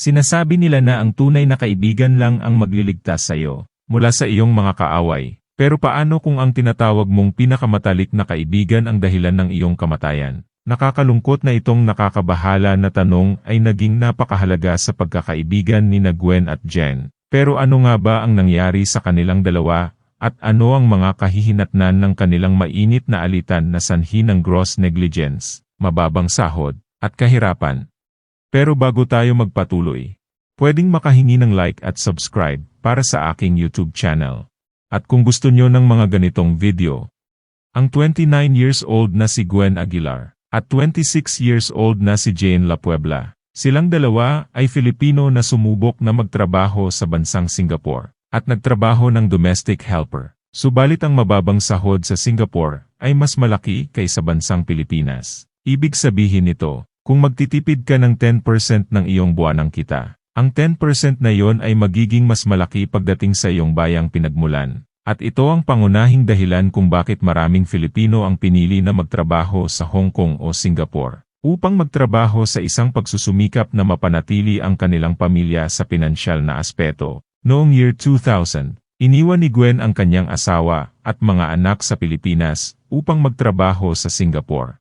Sinasabi nila na ang tunay na kaibigan lang ang magliligtas sa iyo mula sa iyong mga kaaway. Pero paano kung ang tinatawag mong pinakamatalik na kaibigan ang dahilan ng iyong kamatayan? Nakakalungkot na itong nakakabahala na tanong ay naging napakahalaga sa pagkakaibigan ni na Gwen at Jen. Pero ano nga ba ang nangyari sa kanilang dalawa at ano ang mga kahihinatnan ng kanilang mainit na alitan na sanhi ng gross negligence, mababang sahod, at kahirapan? Pero bago tayo magpatuloy, pwedeng makahingi ng like at subscribe para sa aking YouTube channel. At kung gusto nyo ng mga ganitong video, ang 29 years old na si Gwen Aguilar at 26 years old na si Jane La Puebla, silang dalawa ay Filipino na sumubok na magtrabaho sa bansang Singapore at nagtrabaho ng domestic helper. Subalit ang mababang sahod sa Singapore ay mas malaki kaysa bansang Pilipinas. Ibig sabihin nito, kung magtitipid ka ng 10% ng iyong buwanang kita, ang 10% na yon ay magiging mas malaki pagdating sa iyong bayang pinagmulan. At ito ang pangunahing dahilan kung bakit maraming Filipino ang pinili na magtrabaho sa Hong Kong o Singapore, upang magtrabaho sa isang pagsusumikap na mapanatili ang kanilang pamilya sa pinansyal na aspeto. Noong year 2000, iniwan ni Gwen ang kanyang asawa at mga anak sa Pilipinas upang magtrabaho sa Singapore.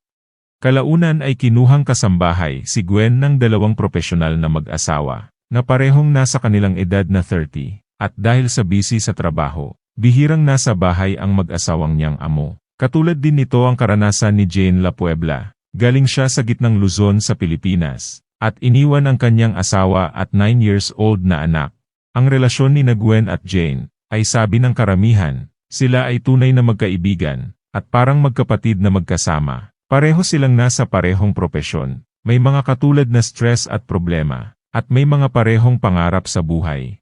Kalaunan ay kinuhang kasambahay si Gwen ng dalawang profesional na mag-asawa, na parehong nasa kanilang edad na 30, at dahil sa busy sa trabaho, bihirang nasa bahay ang mag-asawang niyang amo. Katulad din nito ang karanasan ni Jane La Puebla. Galing siya sa gitnang Luzon sa Pilipinas, at iniwan ang kanyang asawa at 9 years old na anak. Ang relasyon ni Gwen at Jane, ay sabi ng karamihan, sila ay tunay na magkaibigan, at parang magkapatid na magkasama. Pareho silang nasa parehong propesyon, may mga katulad na stress at problema, at may mga parehong pangarap sa buhay.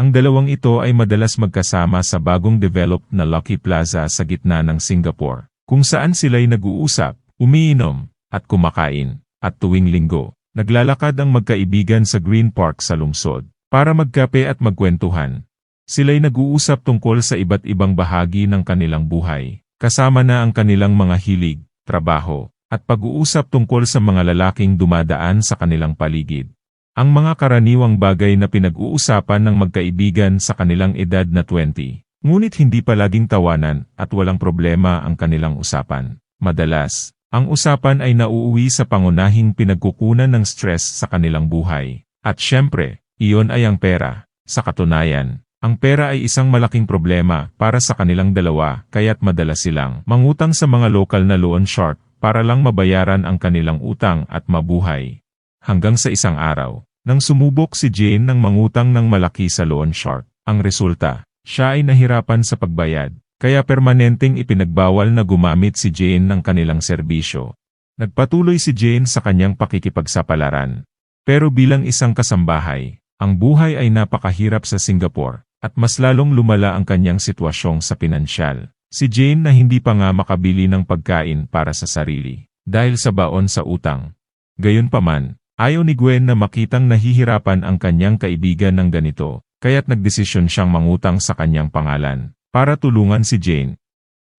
Ang dalawang ito ay madalas magkasama sa bagong developed na Lucky Plaza sa gitna ng Singapore, kung saan sila'y nag-uusap, umiinom, at kumakain, at tuwing linggo, naglalakad ang magkaibigan sa Green Park sa lungsod, para magkape at magkwentuhan. Sila'y nag-uusap tungkol sa iba't ibang bahagi ng kanilang buhay, kasama na ang kanilang mga hilig, trabaho, at pag-uusap tungkol sa mga lalaking dumadaan sa kanilang paligid. Ang mga karaniwang bagay na pinag-uusapan ng magkaibigan sa kanilang edad na 20, ngunit hindi palaging tawanan at walang problema ang kanilang usapan. Madalas, ang usapan ay nauuwi sa pangunahing pinagkukunan ng stress sa kanilang buhay. At syempre, iyon ay ang pera. Sa katunayan, ang pera ay isang malaking problema para sa kanilang dalawa kaya't madalas silang mangutang sa mga lokal na loan shark para lang mabayaran ang kanilang utang at mabuhay. Hanggang sa isang araw, nang sumubok si Jane ng mangutang ng malaki sa loan shark, ang resulta, siya ay nahirapan sa pagbayad, kaya permanenteng ipinagbawal na gumamit si Jane ng kanilang serbisyo. Nagpatuloy si Jane sa kanyang pakikipagsapalaran. Pero bilang isang kasambahay, ang buhay ay napakahirap sa Singapore, at mas lalong lumala ang kanyang sitwasyong sa pinansyal. Si Jane na hindi pa nga makabili ng pagkain para sa sarili, dahil sa baon sa utang. Gayunpaman, ayaw ni Gwen na makitang nahihirapan ang kanyang kaibigan ng ganito, kaya't nagdesisyon siyang mangutang sa kanyang pangalan, para tulungan si Jane.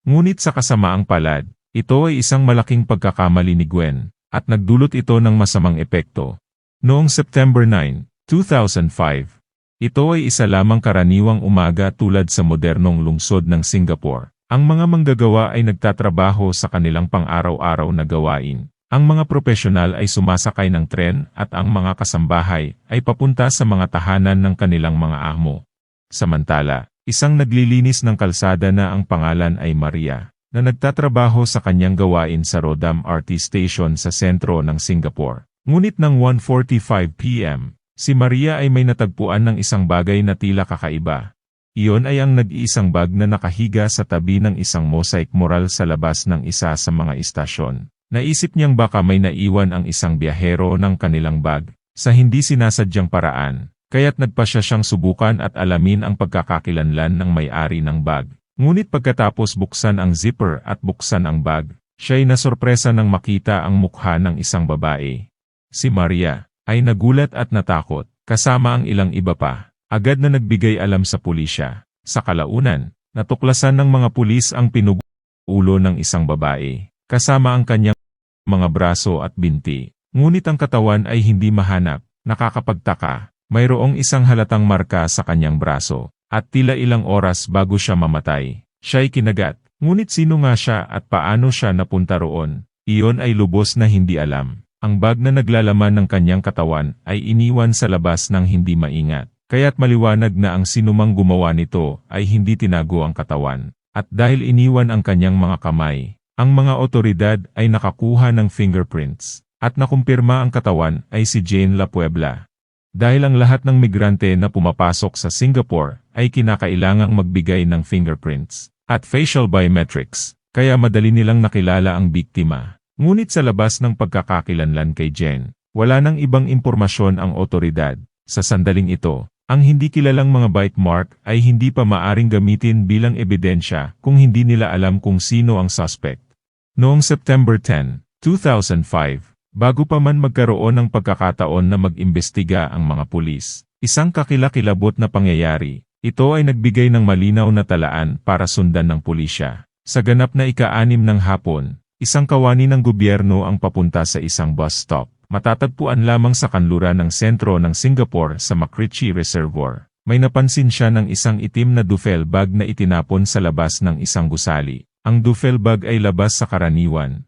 Ngunit sa kasamaang palad, ito ay isang malaking pagkakamali ni Gwen, at nagdulot ito ng masamang epekto. Noong September 9, 2005, ito ay isa lamang karaniwang umaga tulad sa modernong lungsod ng Singapore. Ang mga manggagawa ay nagtatrabaho sa kanilang pang-araw-araw na gawain. Ang mga profesional ay sumasakay ng tren at ang mga kasambahay ay papunta sa mga tahanan ng kanilang mga amo. Samantala, isang naglilinis ng kalsada na ang pangalan ay Maria, na nagtatrabaho sa kanyang gawain sa Rodam RT Station sa sentro ng Singapore. Ngunit ng 1.45 p.m., si Maria ay may natagpuan ng isang bagay na tila kakaiba. Iyon ay ang nag-iisang bag na nakahiga sa tabi ng isang mosaic mural sa labas ng isa sa mga istasyon. Naisip niyang baka may naiwan ang isang biyahero ng kanilang bag, sa hindi sinasadyang paraan, kaya't nagpa siya siyang subukan at alamin ang pagkakakilanlan ng may-ari ng bag. Ngunit pagkatapos buksan ang zipper at buksan ang bag, siya'y nasorpresa nang makita ang mukha ng isang babae. Si Maria, ay nagulat at natakot, kasama ang ilang iba pa. Agad na nagbigay alam sa pulisya. Sa kalaunan, natuklasan ng mga pulis ang pinugulo ng isang babae, kasama ang kanyang mga braso at binti. Ngunit ang katawan ay hindi mahanap. Nakakapagtaka, mayroong isang halatang marka sa kanyang braso, at tila ilang oras bago siya mamatay. Siya'y kinagat, ngunit sino nga siya at paano siya napunta roon? Iyon ay lubos na hindi alam. Ang bag na naglalaman ng kanyang katawan ay iniwan sa labas ng hindi maingat. Kaya't maliwanag na ang sinumang gumawa nito ay hindi tinago ang katawan. At dahil iniwan ang kanyang mga kamay, ang mga otoridad ay nakakuha ng fingerprints. At nakumpirma ang katawan ay si Jane La Puebla. Dahil ang lahat ng migrante na pumapasok sa Singapore ay kinakailangang magbigay ng fingerprints at facial biometrics, kaya madali nilang nakilala ang biktima. Ngunit sa labas ng pagkakakilanlan kay Jen, wala nang ibang impormasyon ang otoridad. Sa sandaling ito, ang hindi kilalang mga bite mark ay hindi pa maaring gamitin bilang ebidensya kung hindi nila alam kung sino ang suspect. Noong September 10, 2005, Bago pa man magkaroon ng pagkakataon na mag-imbestiga ang mga pulis, isang kakilakilabot na pangyayari, ito ay nagbigay ng malinaw na talaan para sundan ng pulisya. Sa ganap na ika-anim ng hapon, isang kawani ng gobyerno ang papunta sa isang bus stop. Matatagpuan lamang sa kanluran ng sentro ng Singapore sa Macritchie Reservoir. May napansin siya ng isang itim na duffel bag na itinapon sa labas ng isang gusali. Ang duffel bag ay labas sa karaniwan,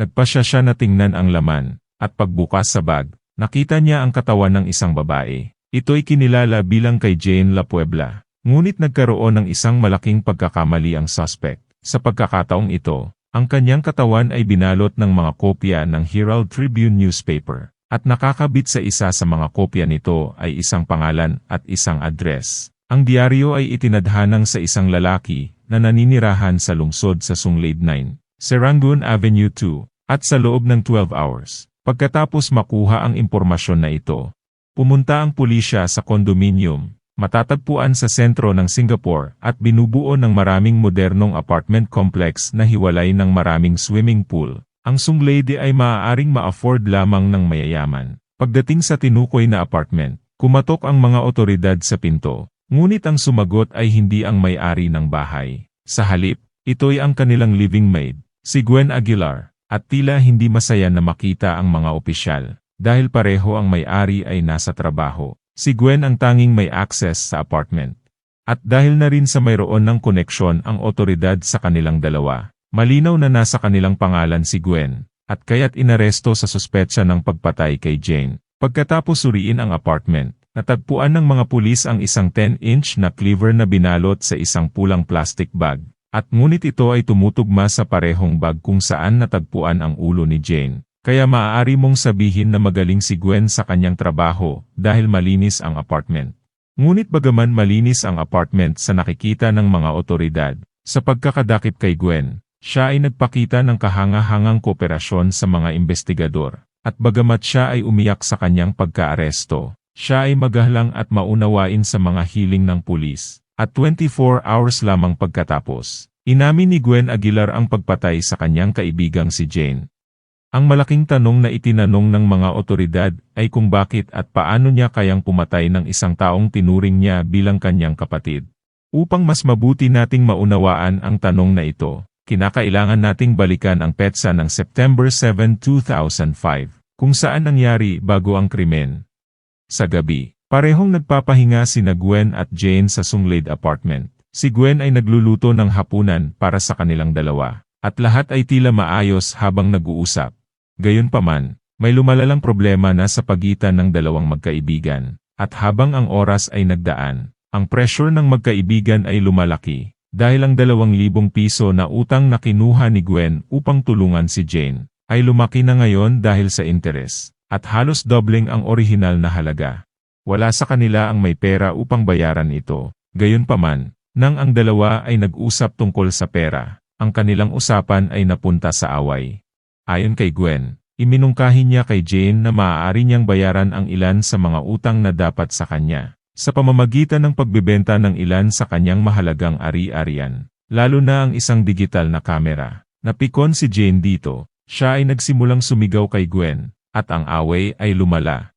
Nagpasya siya na tingnan ang laman, at pagbukas sa bag, nakita niya ang katawan ng isang babae. Ito'y kinilala bilang kay Jane La Puebla. Ngunit nagkaroon ng isang malaking pagkakamali ang suspect. Sa pagkakataong ito, ang kanyang katawan ay binalot ng mga kopya ng Herald Tribune newspaper, at nakakabit sa isa sa mga kopya nito ay isang pangalan at isang address. Ang diaryo ay itinadhanang sa isang lalaki na naninirahan sa lungsod sa Sunglade 9, Serangoon Avenue 2, at sa loob ng 12 hours, pagkatapos makuha ang impormasyon na ito, pumunta ang pulisya sa kondominium, matatagpuan sa sentro ng Singapore at binubuo ng maraming modernong apartment complex na hiwalay ng maraming swimming pool. Ang sunglady ay maaaring ma-afford lamang ng mayayaman. Pagdating sa tinukoy na apartment, kumatok ang mga otoridad sa pinto, ngunit ang sumagot ay hindi ang may-ari ng bahay. Sa halip, ito'y ang kanilang living maid, si Gwen Aguilar. At tila hindi masaya na makita ang mga opisyal, dahil pareho ang may-ari ay nasa trabaho. Si Gwen ang tanging may access sa apartment. At dahil na rin sa mayroon ng koneksyon ang otoridad sa kanilang dalawa, malinaw na nasa kanilang pangalan si Gwen, at kaya't inaresto sa suspetsa ng pagpatay kay Jane. Pagkatapos suriin ang apartment, natagpuan ng mga pulis ang isang 10-inch na cleaver na binalot sa isang pulang plastic bag. At ngunit ito ay tumutugma sa parehong bag kung saan natagpuan ang ulo ni Jane. Kaya maaari mong sabihin na magaling si Gwen sa kanyang trabaho dahil malinis ang apartment. Ngunit bagaman malinis ang apartment sa nakikita ng mga otoridad, sa pagkakadakip kay Gwen, siya ay nagpakita ng kahanga-hangang kooperasyon sa mga investigador. At bagamat siya ay umiyak sa kanyang pagkaaresto, siya ay magahlang at maunawain sa mga hiling ng pulis. At 24 hours lamang pagkatapos, inamin ni Gwen Aguilar ang pagpatay sa kanyang kaibigang si Jane. Ang malaking tanong na itinanong ng mga otoridad ay kung bakit at paano niya kayang pumatay ng isang taong tinuring niya bilang kanyang kapatid. Upang mas mabuti nating maunawaan ang tanong na ito, kinakailangan nating balikan ang petsa ng September 7, 2005, kung saan nangyari bago ang krimen. Sa gabi, Parehong nagpapahinga sina Gwen at Jane sa Sunglade apartment. Si Gwen ay nagluluto ng hapunan para sa kanilang dalawa, at lahat ay tila maayos habang nag-uusap. Gayunpaman, may lumalalang problema na sa pagitan ng dalawang magkaibigan, at habang ang oras ay nagdaan, ang pressure ng magkaibigan ay lumalaki, dahil ang dalawang libong piso na utang na kinuha ni Gwen upang tulungan si Jane, ay lumaki na ngayon dahil sa interes, at halos dobling ang orihinal na halaga. Wala sa kanila ang may pera upang bayaran ito. Gayunpaman, nang ang dalawa ay nag-usap tungkol sa pera, ang kanilang usapan ay napunta sa away. Ayon kay Gwen, iminungkahi niya kay Jane na maaari niyang bayaran ang ilan sa mga utang na dapat sa kanya, sa pamamagitan ng pagbebenta ng ilan sa kanyang mahalagang ari-arian, lalo na ang isang digital na kamera. Napikon si Jane dito, siya ay nagsimulang sumigaw kay Gwen, at ang away ay lumala.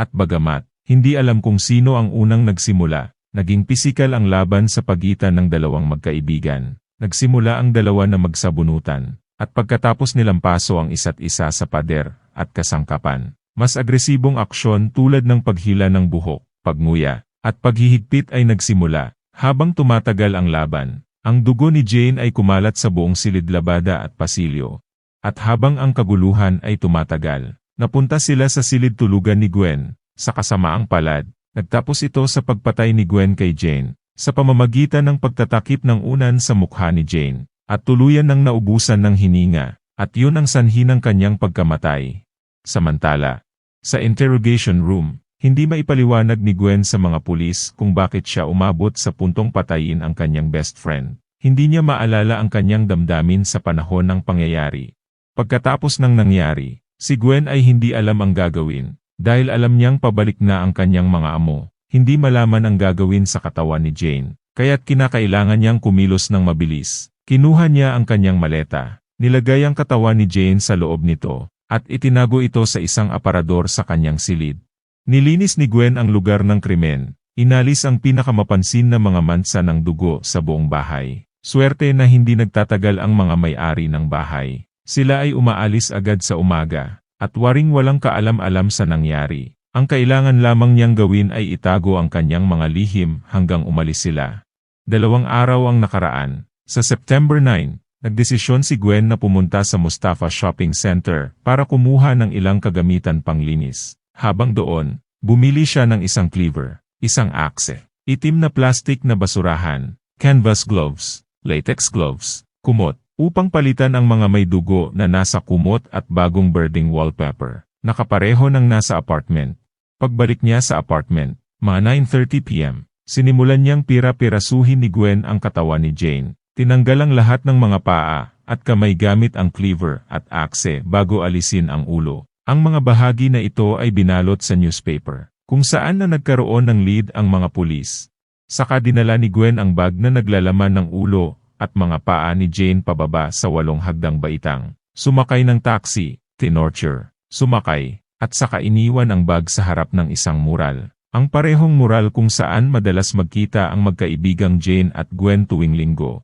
At bagamat, hindi alam kung sino ang unang nagsimula, naging pisikal ang laban sa pagitan ng dalawang magkaibigan. Nagsimula ang dalawa na magsabunutan, at pagkatapos nilang paso ang isa't isa sa pader at kasangkapan, Mas agresibong aksyon tulad ng paghila ng buhok, pagnguya, at paghihigpit ay nagsimula. Habang tumatagal ang laban, ang dugo ni Jane ay kumalat sa buong silid labada at pasilyo. At habang ang kaguluhan ay tumatagal, napunta sila sa silid tulugan ni Gwen, sa kasamaang palad. Nagtapos ito sa pagpatay ni Gwen kay Jane, sa pamamagitan ng pagtatakip ng unan sa mukha ni Jane, at tuluyan ng naubusan ng hininga, at yun ang sanhi ng kanyang pagkamatay. Samantala, sa interrogation room, hindi maipaliwanag ni Gwen sa mga pulis kung bakit siya umabot sa puntong patayin ang kanyang best friend. Hindi niya maalala ang kanyang damdamin sa panahon ng pangyayari. Pagkatapos ng nangyari, si Gwen ay hindi alam ang gagawin, dahil alam niyang pabalik na ang kanyang mga amo. Hindi malaman ang gagawin sa katawan ni Jane, kaya't kinakailangan niyang kumilos ng mabilis. Kinuha niya ang kanyang maleta, nilagay ang katawan ni Jane sa loob nito, at itinago ito sa isang aparador sa kanyang silid. Nilinis ni Gwen ang lugar ng krimen, inalis ang pinakamapansin na mga mansa ng dugo sa buong bahay. Swerte na hindi nagtatagal ang mga may-ari ng bahay. Sila ay umaalis agad sa umaga, at waring walang kaalam-alam sa nangyari. Ang kailangan lamang niyang gawin ay itago ang kanyang mga lihim hanggang umalis sila. Dalawang araw ang nakaraan. Sa September 9, nagdesisyon si Gwen na pumunta sa Mustafa Shopping Center para kumuha ng ilang kagamitan panglinis. Habang doon, bumili siya ng isang cleaver, isang akse, itim na plastic na basurahan, canvas gloves, latex gloves, kumot, upang palitan ang mga may dugo na nasa kumot at bagong birding wallpaper, nakapareho ng nasa apartment. Pagbalik niya sa apartment, mga 9.30pm, sinimulan niyang pira-pirasuhin ni Gwen ang katawan ni Jane. Tinanggal ang lahat ng mga paa at kamay gamit ang cleaver at akse bago alisin ang ulo. Ang mga bahagi na ito ay binalot sa newspaper, kung saan na nagkaroon ng lead ang mga pulis. Saka dinala ni Gwen ang bag na naglalaman ng ulo at mga paa ni Jane pababa sa walong hagdang baitang. Sumakay ng taxi, tinorture, sumakay, at saka iniwan ang bag sa harap ng isang mural. Ang parehong mural kung saan madalas magkita ang magkaibigang Jane at Gwen tuwing linggo.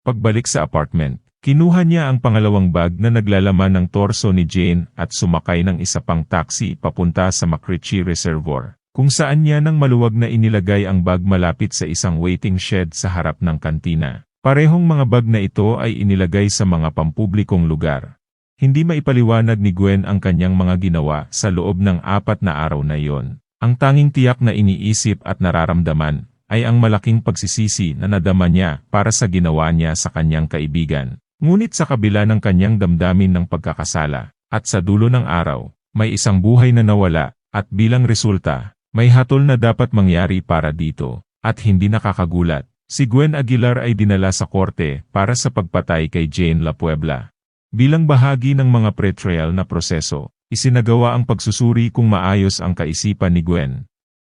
Pagbalik sa apartment, Kinuha niya ang pangalawang bag na naglalaman ng torso ni Jane at sumakay ng isa pang taxi papunta sa McRitchie Reservoir, kung saan niya nang maluwag na inilagay ang bag malapit sa isang waiting shed sa harap ng kantina. Parehong mga bag na ito ay inilagay sa mga pampublikong lugar. Hindi maipaliwanag ni Gwen ang kanyang mga ginawa sa loob ng apat na araw na iyon. Ang tanging tiyak na iniisip at nararamdaman ay ang malaking pagsisisi na nadama niya para sa ginawa niya sa kanyang kaibigan. Ngunit sa kabila ng kanyang damdamin ng pagkakasala, at sa dulo ng araw, may isang buhay na nawala, at bilang resulta, may hatol na dapat mangyari para dito, at hindi nakakagulat. Si Gwen Aguilar ay dinala sa korte para sa pagpatay kay Jane La Puebla. Bilang bahagi ng mga pre-trial na proseso, isinagawa ang pagsusuri kung maayos ang kaisipan ni Gwen.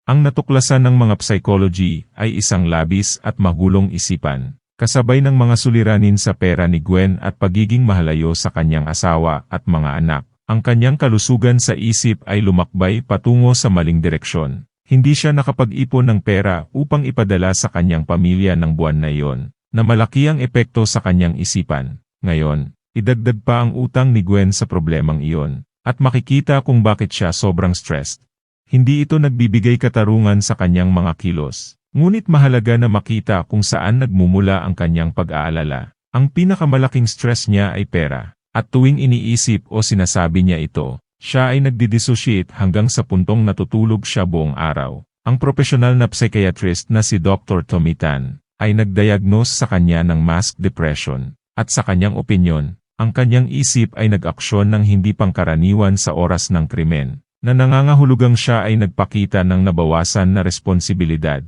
Ang natuklasan ng mga psychology ay isang labis at magulong isipan kasabay ng mga suliranin sa pera ni Gwen at pagiging mahalayo sa kanyang asawa at mga anak. Ang kanyang kalusugan sa isip ay lumakbay patungo sa maling direksyon. Hindi siya nakapag-ipon ng pera upang ipadala sa kanyang pamilya ng buwan na iyon, na malaki ang epekto sa kanyang isipan. Ngayon, idagdag pa ang utang ni Gwen sa problemang iyon, at makikita kung bakit siya sobrang stressed. Hindi ito nagbibigay katarungan sa kanyang mga kilos. Ngunit mahalaga na makita kung saan nagmumula ang kanyang pag-aalala. Ang pinakamalaking stress niya ay pera. At tuwing iniisip o sinasabi niya ito, siya ay nagdidissociate hanggang sa puntong natutulog siya buong araw. Ang profesional na psychiatrist na si Dr. Tommy Tan ay nagdiagnose sa kanya ng mask depression. At sa kanyang opinyon, ang kanyang isip ay nag-aksyon ng hindi pangkaraniwan sa oras ng krimen, na nangangahulugang siya ay nagpakita ng nabawasan na responsibilidad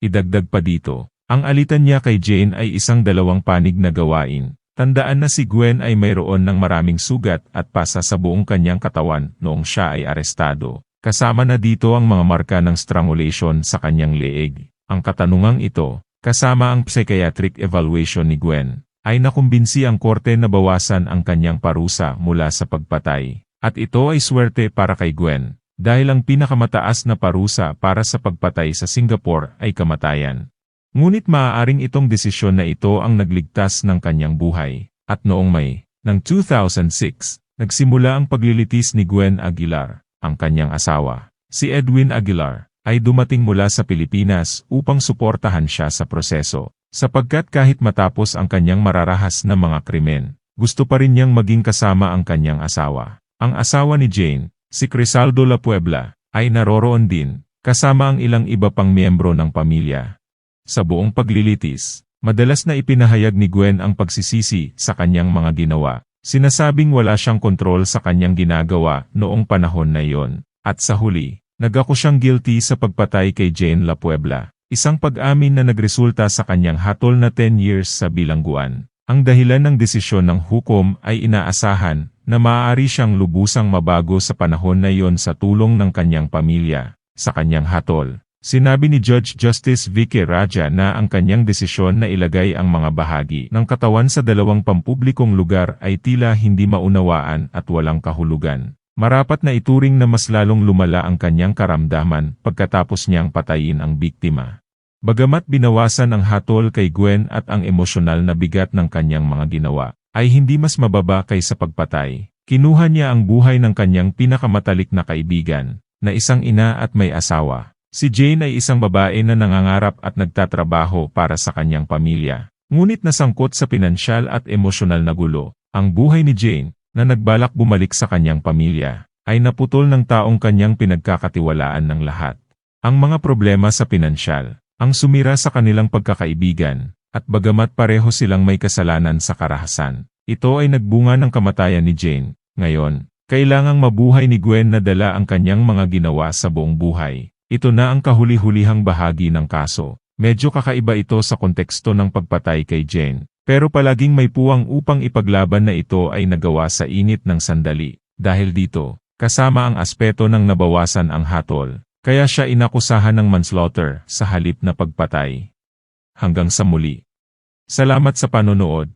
Idagdag pa dito, ang alitan niya kay Jane ay isang dalawang panig na gawain. Tandaan na si Gwen ay mayroon ng maraming sugat at pasa sa buong kanyang katawan noong siya ay arestado. Kasama na dito ang mga marka ng strangulation sa kanyang leeg. Ang katanungang ito, kasama ang psychiatric evaluation ni Gwen, ay nakumbinsi ang korte na bawasan ang kanyang parusa mula sa pagpatay. At ito ay swerte para kay Gwen, dahil ang pinakamataas na parusa para sa pagpatay sa Singapore ay kamatayan. Ngunit maaaring itong desisyon na ito ang nagligtas ng kanyang buhay. At noong May, ng 2006, nagsimula ang paglilitis ni Gwen Aguilar. ang kanyang asawa, si Edwin Aguilar, ay dumating mula sa Pilipinas upang suportahan siya sa proseso. Sapagkat kahit matapos ang kanyang mararahas na mga krimen, gusto pa rin niyang maging kasama ang kanyang asawa. Ang asawa ni Jane, si Crisaldo La Puebla, ay naroroon din, kasama ang ilang iba pang miyembro ng pamilya. Sa buong paglilitis, madalas na ipinahayag ni Gwen ang pagsisisi sa kanyang mga ginawa. Sinasabing wala siyang kontrol sa kanyang ginagawa noong panahon na iyon. At sa huli, nagako siyang guilty sa pagpatay kay Jane La Puebla. Isang pag-amin na nagresulta sa kanyang hatol na 10 years sa bilangguan. Ang dahilan ng desisyon ng hukom ay inaasahan na maaari siyang lubusang mabago sa panahon na iyon sa tulong ng kanyang pamilya. Sa kanyang hatol, sinabi ni Judge Justice Vicky Raja na ang kanyang desisyon na ilagay ang mga bahagi ng katawan sa dalawang pampublikong lugar ay tila hindi maunawaan at walang kahulugan. Marapat na ituring na mas lalong lumala ang kanyang karamdaman pagkatapos niyang patayin ang biktima. Bagamat binawasan ang hatol kay Gwen at ang emosyonal na bigat ng kanyang mga ginawa, ay hindi mas mababa kaysa pagpatay. Kinuha niya ang buhay ng kanyang pinakamatalik na kaibigan, na isang ina at may asawa. Si Jane ay isang babae na nangangarap at nagtatrabaho para sa kanyang pamilya. Ngunit nasangkot sa pinansyal at emosyonal na gulo, ang buhay ni Jane, na nagbalak bumalik sa kanyang pamilya, ay naputol ng taong kanyang pinagkakatiwalaan ng lahat. Ang mga problema sa pinansyal, ang sumira sa kanilang pagkakaibigan, at bagamat pareho silang may kasalanan sa karahasan, ito ay nagbunga ng kamatayan ni Jane. Ngayon, kailangang mabuhay ni Gwen na dala ang kanyang mga ginawa sa buong buhay. Ito na ang kahuli-hulihang bahagi ng kaso. Medyo kakaiba ito sa konteksto ng pagpatay kay Jane, pero palaging may puwang upang ipaglaban na ito ay nagawa sa init ng sandali. Dahil dito, kasama ang aspeto ng nabawasan ang hatol, kaya siya inakusahan ng manslaughter sa halip na pagpatay. Hanggang sa muli. Salamat sa panonood.